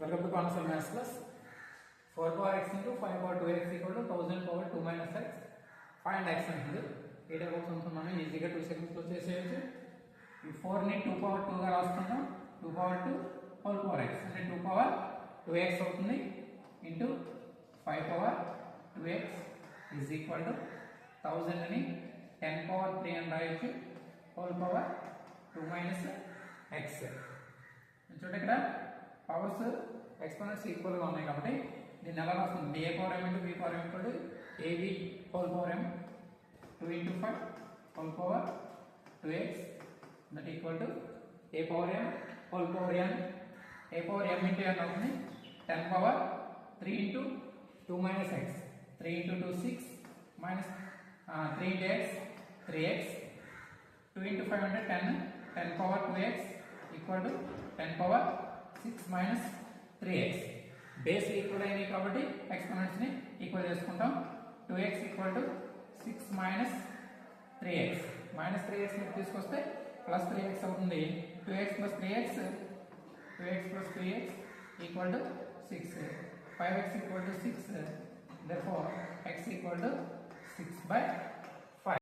Welcome to Console Maths Plus. 4 power x into 5 power 2x equal to 1000 power 2 minus x. Find x ఉంటుంది ఈ type of sums మనం ఈజీగా two సెకండ్స్లో చేసేయచ్చు. ఈ ఫోర్ని టూ పవర్ టూగా రాసుకుంటాం two power two whole power x అంటే టూ పవర్ టూ ఎక్స్ అవుతుంది. Into five power two x is equal to థౌజండ్ని ten power three అని రాయొచ్చు. Whole power two minus x powers exponents ఈక్వల్గా ఉన్నాయి కాబట్టి దీన్ని ఎలా రాస్తుంది? A power m into b power m into ab whole power m two into five whole power two x that equal to a power m whole power n a power m into n అవుతుంది. Ten power three into two minus x three into two six minus three into x three x two into five అంటే ten ten power two x equal to ten power six minus three x base equal అయినాయి కాబట్టి ఎక్స్పోనెంట్స్ని equal చేసుకుంటాం. Two x equal to six minus three x minus three x తీసుకొస్తే plus three x అవుతుంది. Two x plus three x two x plus three x equal to six five x equal to six therefore x equal to six by